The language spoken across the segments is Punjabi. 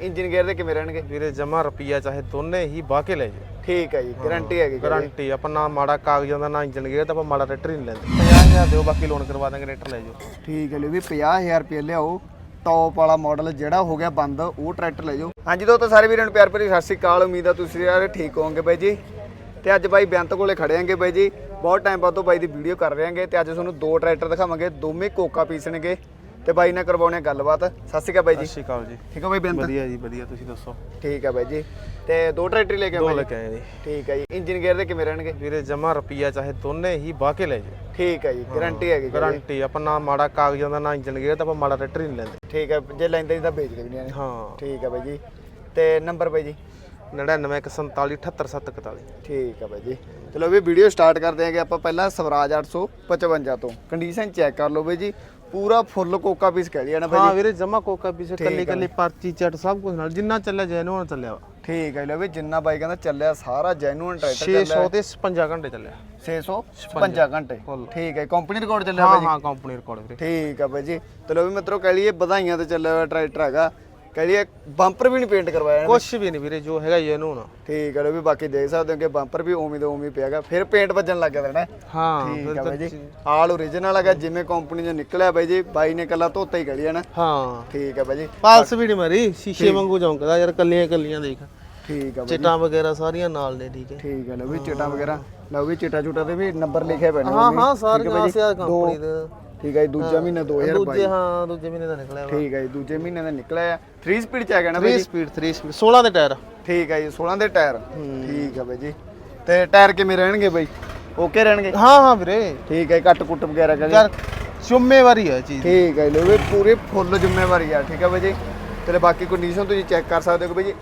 ਇੰਜਨ ਗੇਅਰ ਦੇ ਕਿਵੇਂ ਰਹਿਣਗੇ? ਵੀਰੇ ਜਮਾ ਰੁਪਈਆ ਚਾਹੇ ਦੋਨੇ ਹੀ ਬਾਹ ਕੇ ਲੈ ਜਾਓ ਠੀਕ ਹੈ ਜੀ ਗਾਰੰਟੀ ਹੈਗੀ। ਗਾਰੰਟੀ ਆਪਾਂ ਨਾ ਮਾੜਾ ਕਾਗਜ਼ਾਂ ਦਾ ਨਾ ਇੰਜਨ ਗੇਅਰ ਤਾਂ ਆਪਾਂ ਮਾੜਾ ਟਰੈਕਟਰ ਹੀ ਨਹੀਂ ਲੈਂਦੇ। 50000 ਦਿਓ ਬਾਕੀ ਲੋਨ ਕਰਵਾ ਦਾਂਗੇ ਟਰੈਕਟਰ ਲੈ ਜਾਓ ਠੀਕ ਹੈ ਲਿਓ ਵੀ 50000 ਰੁਪਏ ਲਿਆਓ ਟੌਪ ਵਾਲਾ ਮਾਡਲ ਜਿਹੜਾ ਹੋ ਗਿਆ ਬੰਦ ਉਹ ਟਰੈਕਟਰ ਲੈ ਜਾਓ। ਹਾਂਜੀ ਦੋਸਤੋ ਸਾਰੇ ਵੀਰਾਂ ਨੂੰ ਪਿਆਰ ਭਰੀ ਸਤਿ ਸ਼੍ਰੀ ਅਕਾਲ ਉਮੀਦ ਆ ਤੁਸੀਂ ਸਾਰੇ ਠੀਕ ਹੋਵੋਗੇ ਬਾਈ ਜੀ। ਤੇ ਅੱਜ ਬਾਈ ਬੇਅੰਤ ਕੋਲੇ ਖੜੇ ਆਂਗੇ ਬਾਈ ਜੀ। ਬਹੁਤ ਟਾਈਮ ਬਾਅਦ ਤੋਂ ਬਾਈ ਦੀ ਵੀਡੀਓ ਕਰ ਰਹੇ ਆਂਗੇ ਤੇ ਅੱਜ ਤੁਹਾਨੂੰ ਦੋ ਟਰੈਕਟਰ ਦਿਖਾਵਾਂਗੇ ਦੋਵੇਂ ਕੋਕਾ ਪੀਸਣਗੇ ਤੇ ਬਾਈ ਨਾਲ ਕਰਵਾਉਣੇ ਗੱਲਬਾਤ। ਸਤਿ ਸ਼੍ਰੀ ਅਕਾਲ ਬਾਈ ਸਤਿ ਜੀ ਸ਼੍ਰੀ ਅਕਾਲ ਜੀ। ਠੀਕ ਹੈ ਬਾਈ ਬੇਅੰਤ? ਵਧੀਆ ਜੀ ਵਧੀਆ ਤੁਸੀਂ ਦੱਸੋ? ਠੀਕ ਹੈ ਬਾਈ ਜੀ। ਤੇ ਦੋ ਟਰੈਕਟਰ ਲੈ ਕੇ ਦੋ ਆਏ ਲੈ ਬਾਈ ਕੇ ਆਏ ਜੀ ਠੀਕ ਹੈ ਜੀ। ਇੰਜਨ ਗੇਅਰ ਦੇ ਕਿਵੇਂ ਰਹਿਣਗੇ? ਵੀਰੇ ਜਮਾ ਰੁਪਈਆ ਚਾਹੇ ਦੋਨੇ ਹੀ ਬਾਹ ਕੇ ਲੈ ਜਾਓ। ਠੀਕ ਹੈ ਜੀ। ਗਾਰੰਟੀ ਹੈਗੀ ਜੀ। ਗਾਰੰਟੀ ਆਪਾਂ ਨਾ ਮਾੜਾ ਕਾਗਜ਼ਾਂ ਦਾ ਨਾ ਇੰਜਨ ਗੇਅਰ ਤਾਂ ਆਪਾਂ ਮਾੜਾ ਟਰੈਕਟਰ ਹੀ ਨਹੀਂ ਲੈਂਦੇ। ਠੀਕ ਹੈ ਜੇ ਲੈਂਦੇ ਜੀ ਤਾਂ ਵੇਚ ਦੇਣੀਆਂ ਨੇ। ਹਾਂ। ਠੀਕ ਹੈ ਬਾਈ ਜੀ। ਤੇ ਨੰਬਰ ਬਾਈ ਜੀ? 9947478741 ਠੀਕ ਹੈ ਬਾਈ ਜੀ। ਚਲੋ ਵੀ ਵੀਡੀਓ ਸਟਾਰਟ ਕਰਦੇ ਆਂਗੇ ਆਪਾਂ ਪਹਿਲਾਂ ਸਵਰਾਜ 855 ਤੋਂ। ਕੰਡੀਸ਼ਨ ਚੈੱਕ ਕਰ ਲਓ ਬਾਈ ਜੀ। ਪੂਰਾ ਫੁੱਲ ਕੋਕਾ ਪੀਸ ਕਹਿ ਲਿਆ ਨਾ ਬਾਈ ਹਾਂ ਜੀ ਵੀਰੇ ਜਮਾ ਕੋਕਾ ਪੀਸੇ ਕੱਲੀ ਕੱਲੀ ਪਰਚੀ ਚਟ ਸਭ ਕੁਝ ਨਾਲ ਜਿੰਨਾ ਚੱਲਿਆ ਜੈਨੂਨ ਚੱਲਿਆ ਵਾ। ਠੀਕ ਹੈ ਲੋ ਵੀ ਜਿੰਨਾ ਬਾਈ ਕਹਿੰਦਾ ਚੱਲਿਆ ਸਾਰਾ ਜੈਨੂਇਨ ਟਰੈਕਟਰ 600 ਤੇ 56 ਘੰਟੇ ਚੱਲਿਆ। 655 ਘੰਟੇ। ਫੁੱਲ। ਠੀਕ ਹੈ ਕੰਪਨੀ ਰਿਕਾਰਡ ਚੱਲਿਆ ਹਾਂ ਬਾਈ ਜੀ। ਹਾਂ ਕੰਪਨੀ ਰਿਕਾਰਡ ਵੀਰੇ। ਠੀਕ ਹੈ ਬਾਈ ਜੀ। ਚਲੋ ਵੀ ਮਿੱਤਰੋ ਕਹਿ ਲਈਏ ਵਧਾਈਆਂ ਤੇ ਚੱਲਿਆ ਹੋਇਆ ਟਰੈਕਟਰ ਹੈਗਾ। ਕਹਿ ਲਈਏ ਬੰਪਰ ਵੀ ਨਹੀਂ ਪੇਂਟ ਕਰਵਾਇਆ ਕੁਛ ਵੀ ਨਹੀਂ ਵੀਰੇ ਜੋ ਹੈਗਾ ਜੈਨੂਨ ਠੀਕ ਹੈ ਲੋ ਵੀ ਬਾਕੀ ਦੇਖ ਸਕਦੇ ਹੋ ਕਿ ਬੰਪਰ ਵੀ ਉਵੇਂ ਦਾ ਉਵੇਂ ਪਿਆਗਾ ਫਿਰ ਪੇਂਟ ਵੱਜਣ ਲੱਗ ਗਿਆ ਨਾ ਹਾਂ ਠੀਕ ਹੈ ਬਾਈ ਜੀ। ਆਲ ਓਰੀਜਨਲ ਹੈਗਾ ਜਿਵੇਂ ਕੰਪਨੀ ਚੋਂ ਨਿਕਲਿਆ ਬਾਈ ਜੀ ਬਾਈ ਨੇ ਕੱਲਾ ਧੋਤਾ ਹੀ ਕੜੀ ਨਾ ਹਾਂ। ਠੀਕ ਹੈ ਬਾਈ ਜੀ। ਪਾਲਸ ਵੀ ਨਹੀਂ ਮਾਰੀ ਸ਼ੀਸ਼ੇ ਵਾਂਗੂ ਚੌਂਕਦਾ ਯਾਰ ਕੱਲੀਆਂ ਕੱਲੀਆਂ ਦੇਖ। ਠੀਕ ਹੈ ਬਾਈ ਚਿੱਟਾਂ ਵਗੈਰਾ ਸਾਰੀਆਂ ਨਾਲ ਨੇ ਠੀਕ ਹੈ। ਠੀਕ ਹੈ ਲੋ ਵੀ ਚਿਟਾ ਵਗੈਰਾ। ਲਓ ਵੀ ਚਿਟਾ ਚੁਟਾ ਤੇ ਵੀ ਨੰਬਰ ਲਿਖਿਆ ਪੈਣਾ ਹਾਂ ਹਾਂ ਸਾਰੀਆਂ ਆਸਿਆ ਕੰਪਨੀ ਦੇ। ਠੀਕ ਹੈ ਜੀ ਦੂਜਾ ਮਹੀਨਾ 2022 ਦੂਜੇ ਹਾਂ ਦੂਜੇ ਮਹੀਨੇ ਦਾ ਨਿਕਲਿਆ ਵਾ। ਠੀਕ ਹੈ ਜੀ ਦੂਜੇ ਮਹੀਨੇ ਦਾ ਨਿਕਲਿਆ ਆ 3 ਸਪੀਡ ਚ ਹੈਗਾ ਨਾ 3 ਬਾਈ ਜੀ? ਸਪੀਡ 3 ਸਪੀਡ 16 ਦੇ ਟਾਇਰ। ਠੀਕ ਹੈ ਜੀ 16 ਦੇ ਟਾਇਰ। ਠੀਕ ਹੈ ਬਾਈ ਜੀ। ਤੇ ਟਾਇਰ ਕਿਵੇਂ ਰਹਿਣਗੇ ਬਾਈ? ਓਕੇ ਰਹਿਣਗੇ? ਹਾਂ ਹਾਂ ਵੀਰੇ। ਠੀਕ ਹੈ ਕੱਟ ਕੁੱਟ ਵਗੈਰਾ ਕਰੀ? ਯਾਰ ਜ਼ਿੰਮੇਵਾਰੀ ਹੈ ਇਹ ਚੀਜ਼ ਠੀਕ ਹੈ ਲੋ ਵੀ ਪੂਰੀ ਫੁੱਲ ਜ਼ਿੰਮੇਵਾਰੀ ਆ ਠੀਕ ਹੈ ਬਾਈ ਜੀ। ਤੇ ਬਾਕੀ ਕੰਡੀਸ਼ਨ ਤੁਸੀਂ ਚੈੱਕ ਕਰ ਸਕਦੇ ਹੋ ਬਾਈ ਜੀ।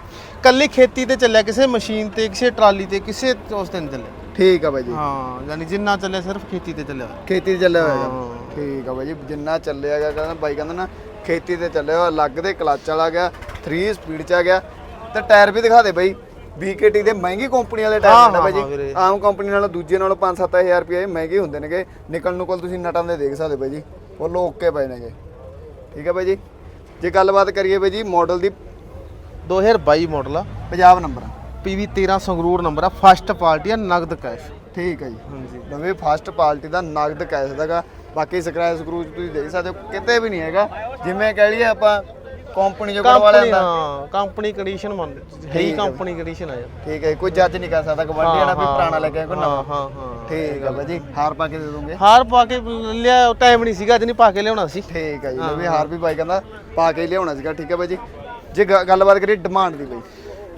ਕੱਲੀ ਖੇਤੀ ਤੇ ਚੱਲਿਆ ਕਿਸੇ ਮਸ਼ੀਨ ਤੇ ਕਿਸੇ ਟਰਾਲੀ ਤੇ ਕਿਸੇ ਉਸ ਤੇ ਨਹੀਂ ਚੱਲਿਆ। ਠੀਕ ਹੈ ਬਾਈ ਜੀ। ਹਾਂ ਯਾਨੀ ਜਿੰਨਾ ਚੱਲਿਆ ਸਿਰਫ ਖੇਤੀ ਤੇ ਚੱਲਿਆ ਖੇਤੀ ਤੇ ਚੱਲਿਆ ਹੋਇਆ। ਠੀਕ ਆ ਬਾਈ ਜੀ ਜਿੰਨਾ ਚੱਲਿਆ ਹੈਗਾ ਕਹਿੰਦਾ ਬਾਈ ਕਹਿੰਦਾ ਨਾ ਖੇਤੀ ਤੇ ਚੱਲਿਆ ਹੋਇਆ ਅਲੱਗ ਦੇ ਕਲਚ ਵਾਲਾ ਗਿਆ 3 ਸਪੀਡ ਚ ਆ ਗਿਆ। ਤੇ ਟਾਇਰ ਵੀ ਦਿਖਾ ਦੇ ਬਾਈ BKT ਦੇ ਮਹਿੰਗੀ ਕੰਪਨੀ ਵਾਲੇ ਟਾਇਰ ਹਾਂ, ਹੁੰਦੇ ਬਾਈ ਵੀਰੇ। ਜੀ ਆਮ ਕੰਪਨੀ ਨਾਲੋਂ ਦੂਜੇ ਨਾਲੋਂ 5-7000 ਰੁਪਏ ਮਹਿੰਗੇ ਹੁੰਦੇ ਨੇਗੇ। ਨਿਕਲ ਨੂੰ ਕੋਲ ਤੁਸੀਂ ਨਟਾਂ ਦੇ ਦੇਖ ਸਕਦੇ ਬਾਈ ਜੀ। ਉਹ ਓਕੇ ਪਏ ਨੇਗੇ। ਠੀਕ ਹੈ ਬਾਈ ਜੀ। ਜੇ ਗੱਲਬਾਤ ਕਰੀਏ ਬਾਈ ਜੀ ਮਾਡਲ ਦੀ 2022 ਮਾਡਲ ਆ। Punjab number PV 13 Sangrur number ਆ ਫਸਟ ਪਾਰਟੀ ਆ ਨਗਦ ਕੈਸ਼ ਠੀਕ ਹੈ ਜੀ। ਹਾਂਜੀ। ਨਵੇਂ ਫਸਟ ਪਾਰਟੀ ਦਾ ਨਗਦ ਕੈਸ਼ ਦਾਗਾ ਬਾਕੀ ਸਕ੍ਰੈਚ ਸਕਰੂਜ ਤੁਸੀਂ ਦੇਖ ਸਕਦੇ ਹੋ ਕਿਤੇ ਵੀ ਨਹੀਂ ਹੈਗਾ। ਜਿਵੇਂ ਕਹਿ ਲਈਏ ਆਪਾਂ ਕੰਪਨੀ ਜੋ ਲੈਂਦਾ। ਹਾਂ ਕੰਪਨੀ ਕੰਡੀਸ਼ਨ ਮੰਨ ਹੈ ਹੀ ਕੰਪਨੀ ਕੰਡੀਸ਼ਨ ਆ ਯਾਰ। ਠੀਕ ਹੈ ਕੋਈ ਜੱਜ ਨਹੀਂ ਕਰ ਸਕਦਾ ਗਵਾਂਢੀ ਵਾਲਾ ਵੀ ਪੁਰਾਣਾ ਲੱਗਿਆ ਕੋਈ ਨਵਾਂ। ਹਾਂ ਹਾਂ। ਠੀਕ ਹੈ ਬਾਜੀ ਹਾਰ ਪਾ ਕੇ ਦੇ ਦੋਗੇ? ਹਾਰ ਪਾ ਕੇ ਲਿਆ ਟਾਈਮ ਨਹੀਂ ਸੀਗਾ ਅੱਜ ਨਹੀਂ ਪਾ ਕੇ ਲਿਆਉਣਾ ਸੀ। ਠੀਕ ਹੈ ਜੀ ਵੀ ਹਾਰ ਵੀ ਬਾਈ ਕਹਿੰਦਾ ਪਾ ਕੇ ਲਿਆਉਣਾ ਸੀਗਾ ਠੀਕ ਹੈ ਬਾਜੀ। ਜੇ ਗੱਲਬਾਤ ਕਰੀਏ ਡਿਮਾਂਡ ਦੀ ਬਾਈ।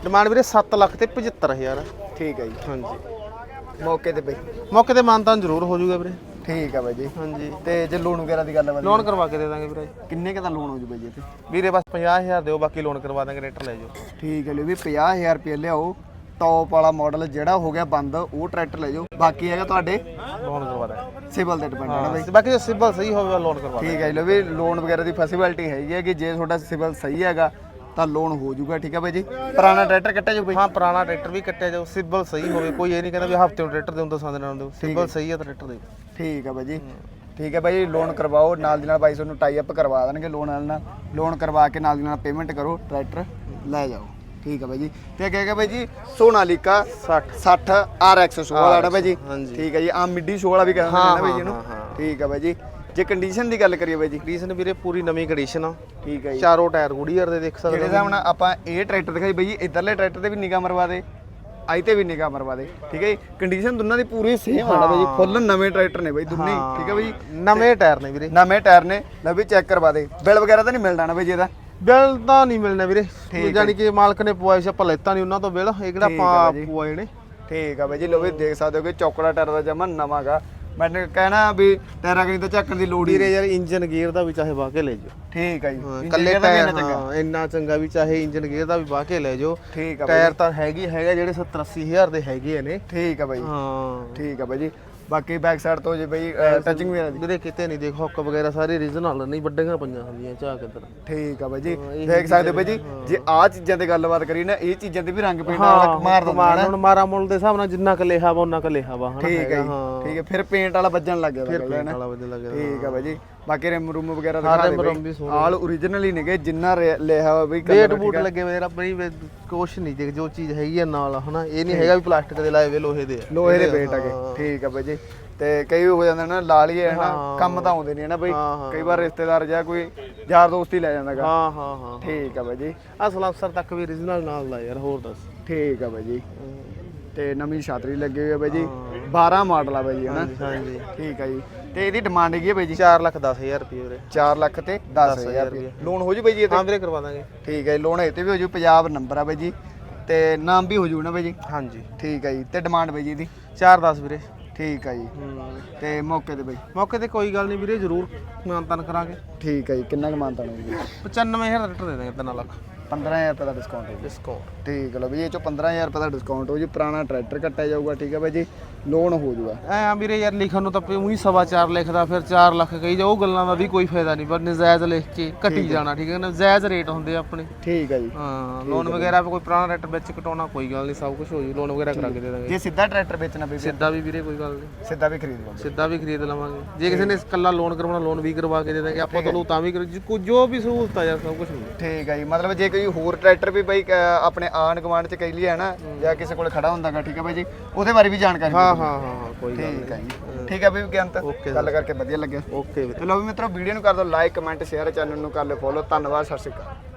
ਡਿਮਾਂਡ ਵੀਰੇ 7 ਲੱਖ ਤੇ 75000 ਠੀਕ ਹੈ ਜੀ। ਹਾਂਜੀ। ਮੌਕੇ ਤੇ ਬਾਈ। ਮੌਕੇ ਤੇ ਮਾਨਤਾਨ ਜ਼ਰੂਰ ਹੋ ਜਾਊਗਾ ਵੀਰੇ। ਠੀਕ ਹੈ ਬਾਈ ਜੀ। ਹਾਂਜੀ। ਤੇ ਜੇ ਲੋਨ ਵਗੈਰਾ ਦੀ ਗੱਲ ਬਾਈ। ਲੋਨ ਕਰਵਾ ਕੇ ਦੇ ਦਾਂਗੇ ਵੀਰੇ। ਕਿੰਨੇ ਕ ਦਾ ਲੋਨ ਹੋ ਜੂ ਬਾਈ ਜੀ ਇੱਥੇ? ਵੀਰੇ ਬਸ 50000 ਦਿਓ ਬਾਕੀ ਲੋਨ ਕਰਵਾ ਦਾਂਗੇ ਰੇਟਰ ਲੈ ਜਾਓ। ਠੀਕ ਹੈ ਲਓ ਵੀ 50000 ਰੁਪਏ ਲਿਆਓ। ਟੌਪ ਵਾਲਾ ਮਾਡਲ ਜਿਹੜਾ ਹੋ ਗਿਆ ਬੰਦ ਉਹ ਟਰੈਕਟਰ ਲੈ ਜਾਓ। ਬਾਕੀ ਹੈਗਾ ਤੁਹਾਡੇ ਲੋਨ ਕਰਵਾ ਦਾਂਗੇ। ਸਿਬਲ ਤੇ ਡਿਪੈਂਡ ਹੈ ਨਾ ਬਾਈ। ਬਾਕੀ ਜੇ ਸਿਬਲ ਸਹੀ ਹੋਵੇਗਾ ਲੋਨ ਕਰਵਾ ਠੀਕ ਹੈ ਜੀ ਲਓ ਵੀ ਲੋਨ ਵਗੈਰਾ ਦੀ ਫੈਸਿਲਿਟੀ ਹੈਗੀ ਹੈ ਕਿ ਜੇ ਤੁਹਾਡਾ ਸਿਬਲ ਸਹੀ ਹੈਗਾ ਤਾਂ ਲੋਨ ਹੋ ਜਾਊਗਾ ਠੀਕ ਹੈ ਬਾਈ ਜੀ? ਪੁਰਾਣਾ ਟਰੈਕਟਰ ਕੱਟਿਆ ਜਾਊ ਬਾਈ? ਹਾਂ ਪੁਰਾਣਾ ਟਰੈਕਟਰ ਵੀ ਕੱਟਿਆ ਜਾਓ ਸਿਬਲ ਸਹੀ ਹੋਵੇ ਕੋਈ ਇਹ ਨਹੀਂ ਕਹਿੰਦਾ ਵੀ ਹਫ਼ਤੇ ਨੂੰ ਟਰੈਕਟਰ ਦੇ ਹੁੰਦਾ ਸੰਦ ਨਾਲ ਦਿਓ ਸਿਬਲ ਸਹੀ ਹੈ ਤਾਂ ਟਰੈਕਟਰ ਦੇ ਠੀਕ ਹੈ ਬਾਈ ਜੀ। ਠੀਕ ਹੈ ਬਾਈ ਲੋਨ ਕਰਵਾਓ ਨਾਲ ਦੀ ਨਾਲ ਬਾਈ ਤੁਹਾਨੂੰ ਟਾਈ ਅਪ ਕਰਵਾ ਦੇਣਗੇ ਲੋਨ ਨਾਲ ਨਾਲ। ਲੋਨ ਕਰਵਾ ਕੇ ਨਾਲ ਦੀ ਨਾਲ ਪੇਮੈਂਟ ਕਰੋ ਟਰੈਕਟਰ ਲੈ ਜਾਓ। ਠੀਕ ਹੈ ਬਾਈ ਜੀ। ਤੇ ਅੱਗੇ ਹੈਗਾ ਬਾਈ ਜੀ ਸੋਨਾਲੀਕਾ 60 60 RX 16 ਵਾਲਾ ਬਾਈ ਜੀ। ਠੀਕ ਹੈ ਜੀ ਆਮ ਮਿੱਡੀ 16 ਵਾਲਾ ਵੀ ਕਹਿੰਦੇ ਨੇ ਬਾਈ ਜੀ ਇਹਨੂੰ। ਠੀਕ ਹੈ ਬਾਈ ਜੀ। ਜੇ ਕੰਡੀਸ਼ਨ ਦੀ ਗੱਲ ਕਰੀਏ ਬਾਈ ਜੀ। ਕੰਡੀਸ਼ਨ ਵੀਰੇ ਪੂਰੀ ਨਵੀਂ ਕੰਡੀਸ਼ਨ ਆ। ਠੀਕ ਹੈ ਜੀ। ਚਾਰੋਂ ਟਾਇਰ ਗੁੜੀਅਰ ਦੇ ਦੇਖ ਸਕਦੇ ਜਿਹੜੇ ਹਿਸਾਬ ਨਾਲ ਆਪਾਂ ਇਹ ਟਰੈਕਟਰ ਦਿਖਾਈ ਬਾਈ ਜੀ ਇਧਰਲੇ ਟਰੈਕਟਰ ਤੇ ਵੀ ਨਿਗਾਹ ਮਰਵਾ ਦੇ ਆਈ ਤੇ ਵੀ ਨਿਗਾਹ ਮਰਵਾ ਦੇ। ਠੀਕ ਹੈ ਜੀ। ਕੰਡੀਸ਼ਨ ਦੋਨਾਂ ਦੀ ਪੂਰੀ ਸੇਮ ਆਣਾ ਬਾਈ ਜੀ। ਫੁੱਲ ਨਵੇਂ ਟਰੈਕਟਰ ਨੇ ਬਾਈ ਦੋਨੇ। ਹੀ, ਠੀਕ ਹੈ ਬਾਈ ਜੀ। ਨਵੇਂ ਟਾਇਰ ਨੇ ਵੀਰੇ। ਨਵੇਂ ਟਾਇਰ ਨੇ। ਲੈ ਵੀ ਚੈੱਕ ਕਰਵਾ ਦੇ। ਬਿੱਲ ਵਗੈਰਾ ਤਾਂ ਨਹੀਂ ਮਿਲਣਾ ਨਾ ਬਾਈ ਜੀ ਇਹਦਾ? ਬਿੱਲ ਤਾਂ ਨਹੀਂ ਮਿਲਣਾ ਵੀਰੇ। ਜਾਨੀ ਕਿ ਮਾਲਕ ਨੇ ਪਵਾਇਆ ਸੀ ਆਪਾਂ ਲੈਤਾ ਨਹੀਂ ਉਹਨਾਂ ਤੋਂ ਬਿੱਲ ਇਹ ਕਿਹੜਾ ਆਪਾਂ ਪਵਾਏ ਨੇ। ਠੀਕ ਆ ਬਾਈ ਜੀ। ਲੋ ਵੀ ਦੇਖ ਸਕਦੇ ਹੋ ਕਿ ਚੌਕੜਾ ਟਾਇਰ ਦਾ ਜਮਾ ਨਵਾਂਗਾ। ਮੈਨੂੰ ਕਹਿਣਾ ਵੀ ਟਾਇਰਾਂ ਕਰੀ ਤਾਂ ਚੱਕਣ ਦੀ ਲੋੜ ਹੀ ਵੀਰੇ ਯਾਰ ਇੰਜਨ ਗੇਅਰ ਦਾ ਵੀ ਚਾਹੇ ਵਾਹ ਕੇ ਲੈ ਜਾਓ। ਠੀਕ ਆ ਜੀ। ਕੱਲੇ ਇੰਜਨ ਦਾ ਵੀ ਟਾਇਰ ਇੰਨਾ ਚੰਗਾ। ਹਾਂ ਇੰਨਾ ਚੰਗਾ ਵੀ ਚਾਹੇ ਇੰਜਨ ਗੇਅਰ ਦਾ ਵੀ ਵਾਹ ਕੇ ਲੈ ਜਾਓ। ਠੀਕ ਆ ਬਾਈ। ਟਾਇਰ ਤਾਂ ਹੈਗੀ ਹੈਗਾ ਜਿਹੜੇ 70 80000 ਦੇ ਹੈਗੇ ਨੇ। ਠੀਕ ਆ ਬਾਈ। ਹਾਂ। ਠੀਕ ਆ ਬਾਈ ਜੀ। ਬਾਕੀ ਬੈਕ ਸਾਈਡ ਤੋਂ ਜੇ ਬਾਈ ਟੱਚਿੰਗ ਵਗੈਰਾ ਦੀ। ਵੀਰੇ ਕਿਤੇ ਨਹੀਂ ਦੇਖ ਹੁੱਕ ਵਗੈਰਾ ਸਾਰੇ ਰੀਜਨਲ ਨਹੀਂ ਵੱਡੀਆਂ ਪਈਆਂ ਹੁੰਦੀਆਂ ਝਾਕ ਇੱਧਰ। ਠੀਕ ਆ ਬਾਈ ਜੀ। ਦੇਖ ਸਕਦੇ ਹੋ ਬਾਈ ਜੀ ਜੇ ਆ ਚੀਜ਼ਾਂ ਤੇ ਗੱਲਬਾਤ ਕਰੀ ਨਾ ਇਹ ਚੀਜ਼ਾਂ ਤੇ ਵੀ ਰੰਗ ਪੇਂਟ ਵਾਲਾ ਮਾਰ ਦਿੰਦਾ ਮਾਰ ਹੁਣ ਮਾਰਾ ਮੁੱਲ ਦੇ ਹਿਸਾਬ ਨਾਲ ਜਿੰਨਾ ਕ ਲਿਖਾ ਵਾ ਉਹਨਾਂ ਕ ਲਿਖਾ ਵਾ ਠੀਕ ਹੈ। ਠੀਕ ਹੈ ਫਿਰ ਪੇਂਟ ਵਾਲਾ ਵੱਜਣ ਲੱਗ ਗਿਆ ਫਿਰ ਪੇਂਟ ਨਾ ਵਾਲਾ ਵਧੀਆ ਲੱਗਿਆ ਠੀਕ ਆ ਬਾਈ ਜੀ। ਬਾਕੀ ਰਿਮ ਰੂਮ ਵਗੈਰਾ ਦਿਖਾ ਦੇ ਬਈ। ਆਲ origignal ਹੀ ਨੇਗੇ ਜਿੰਨਾ ਲਿਖਿਆ ਹੋਇਆ ਬਈ colour ਬੂਟ ਆ। ਲੱਗੇ ਮੇਰਾ ਬਈ ਵੇ- ਕੁਛ ਨਹੀਂ ਦੇਖ ਜੋ ਚੀਜ਼ ਹੈਗੀ ਆ ਨਾਲ ਹਨਾ? ਇਹ ਨਹੀਂ ਹੈਗਾ ਵੀ ਪਲਾਸਟਿਕ ਦੇ ਲਾਏ ਵੇ ਲੋਹੇ ਦੇ ਆ। ਲੋਹੇ ਦੇ ਬੇਟ ਹੈਗੇ। ਠੀਕ ਆ ਬਾਈ ਜੀ। ਤੇ ਕਈ ਹੋ ਜਾਂਦੇ ਨੇ ਲਾਲ ਹੀ ਹੈ। ਨਾ। ਕੰਮ ਤਾਂ ਆਉਂਦੇ ਨਹੀਂ ਨਾ ਬਈ। ਕਈ ਵਾਰ ਰਿਸ਼ਤੇਦਾਰ ਜਾਂ ਕੋਈ ਯਾਰ ਦੋਸਤ ਹੀ ਲੈ ਜਾਂਦਾਗਾ ਹਾਂ ਹਾਂ ਹਾਂ ਠੀਕ ਆ ਬਾਈ ਜੀ। ਆ ਸਲਾਂਸਰ ਤੱਕ ਵੀ origignal ਨਾਲ ਦਾ ਯਾਰ ਹੋਰ ਦੱਸ। ਠੀਕ ਆ ਬਾਈ ਜੀ। ਤੇ ਨਵੀਂ ਛਾਤਰੀ ਲੱਗੀ ਹੋਈ ਹੈ ਬਾਈ ਜੀ। 12 ਮਾਡਲ ਆ ਬਾਈ ਜੀ ਹਨਾ? ਹਾਂਜੀ ਠੀਕ ਆ ਜੀ। ਤੇ ਇਹਦੀ ਡਿਮਾਂਡ ਹੈਗੀ ਹੈ ਬਾਈ ਜੀ? 4 ਲੱਖ 10000 ਰੁਪਏ ਵੀਰੇ। 4 ਲੱਖ ਤੇ 10000 ਰੁਪਏ। ਲੋਨ ਹੋ ਜੂ ਬਾਈ ਜੀ ਇਹ ਤੇ? ਹਾਂ ਵੀਰੇ ਕਰਵਾ ਦਾਂਗੇ। ਠੀਕ ਹੈ ਜੀ ਲੋਨ ਇਹ ਤੇ ਵੀ ਹੋ ਜੂ ਪੰਜਾਬ ਨੰਬਰ ਆ ਬਾਈ ਜੀ। ਤੇ ਨਾਮ ਵੀ ਹੋ ਜੂ ਨਾ ਬਾਈ ਜੀ? ਹਾਂਜੀ। ਠੀਕ ਹੈ ਜੀ ਤੇ ਡਿਮਾਂਡ ਬਾਈ ਜੀ ਇਹਦੀ? 4 10 ਵੀਰੇ। ਠੀਕ ਹੈ ਜੀ। ਤੇ ਮੌਕੇ ਤੇ ਬਾਈ? ਮੌਕੇ ਤੇ ਕੋਈ ਗੱਲ ਨਹੀਂ ਵੀਰੇ ਜ਼ਰੂਰ ਮਾਨਤਨ ਕਰਾਂਗੇ। ਠੀਕ ਹੈ ਜੀ ਕਿੰਨਾ ਕੁ ਮਾਨਤਾ ਹੋਊ ਜੀ 95000 ਦਾ ਰੇਟ ਦੇ ਦਾਂਗੇ 3 ਲੱਖ। 15000 ਰੁਪਏ ਦਾ ਡਿਸਕਾਊਂਟ ਹੈ ਡਿਸਕਾਊਂਟ ਠੀਕ ਲਓ ਵੀ ਇਹ ਚੋਂ 15000 ਰੁਪਏ ਦਾ ਡਿਸਕਾਊਂਟ ਹੋ ਜੀ ਪੁਰਾਣਾ ਟਰੈਕਟਰ ਕੱਟਿਆ ਜਾਊਗਾ ਠੀਕ ਹੈ ਬਾਈ ਜੀ। ਲੋਨ ਹੋ ਜੂਗਾ। ਐ ਆ ਵੀਰੇ ਯਾਰ ਲਿਖਣ ਨੂੰ ਤਾਂ ਉਹੀ ਸਵਾ ਚਾਰ ਲਿਖਦਾ ਫਿਰ 4 ਲੱਖ ਕਹੀ ਜਾ ਉਹ ਗੱਲਾਂ ਦਾ ਵੀ ਕੋਈ ਫਾਇਦਾ ਨਹੀਂ ਪਰ ਨਜਾਇਜ਼ ਲਿਖ ਕੇ ਘਟੀ ਜਾਣਾ ਠੀਕ ਹੈ ਨਾ? ਨਜਾਇਜ਼ ਰੇਟ ਹੁੰਦੇ ਆ ਆਪਣੇ। ਠੀਕ ਹੈ ਜੀ। ਹਾਂ ਲੋਨ ਵਗੈਰਾ ਕੋਈ ਪੁਰਾਣਾ ਰੇਟ ਵਿੱਚ ਕਟਾਉਣਾ ਕੋਈ ਗੱਲ ਨਹੀਂ ਸਭ ਕੁਝ ਹੋ ਜੂ ਲੋਨ ਵਗੈਰਾ ਕਰਾ ਕੇ ਦੇ ਦਾਂਗੇ। ਜੇ ਸਿੱਧਾ ਟਰੈਕਟਰ ਵੇਚਣਾ ਬਈ ਸਿੱਧਾ ਵੀ ਵੀਰੇ ਕੋਈ ਗੱਲ ਨਹੀਂ। ਸਿੱਧਾ ਵੀ ਖਰੀਦ ਲਓ ਸਿੱਧਾ ਵੀ ਖਰੀਦ ਲਵਾਂਗੇ। ਜੇ ਕਿਸੇ ਨੇ ਇਕੱਲਾ ਲੋਨ ਕਰਵਾਉਣਾ ਲੋਨ ਵੀ ਕਰਵਾ ਕੇ ਦੇ ਦਾਂਗੇ ਆਪਾਂ ਤੁਹਾਨੂੰ ਤਾਂ ਵੀ ਜੋ- ਵੀ ਸਹੂਲਤ ਆ ਯਾਰ ਸਭ ਕੁਝ ਠੀਕ ਹੈ ਜੀ। ਮਤਲਬ ਜੇ ਕੋਈ ਹੋਰ ਟਰੈਕਟਰ ਵੀ ਬਾਈ ਆਪਣੇ ਆਂਡ ਗਵਾਂਡ ਚ ਕਈ ਲਈ ਹੈ ਨਾ ਜਾਂ ਕਿਸੇ ਕੋਲ ਖੜਾ ਹੁੰਦਾਗਾ ਠੀਕ ਹੈ ਬਾਈ ਜੀ? ਉਹਦੇ ਬਾਰੇ ਵੀ ਜਾਣਕਾਰੀ ਹਾਂ। ਹਾਂ ਹਾਂ ਕੋਈ ਗੱਲ ਠੀਕ ਹੈ ਜੀ। ਠੀਕ ਹੈ ਬਈ ਗਿਆਨਤ Okay ਗੱਲ ਕਰਕੇ ਵਧੀਆ ਲੱਗਿਆ ਓਕੇ ਚਲੋ ਵੀ ਮਿੱਤਰੋ ਵੀਡੀਓ ਨੂੰ ਕਰ ਦਿਓ ਲਾਈਕ ਕਮੈਂਟ ਸ਼ੇਅਰ ਚੈਨਲ ਨੂੰ ਕਰ ਲਿਓ ਫੋਲੋ। ਧੰਨਵਾਦ ਸਤਿ ਸ਼੍ਰੀ ਅਕਾਲ।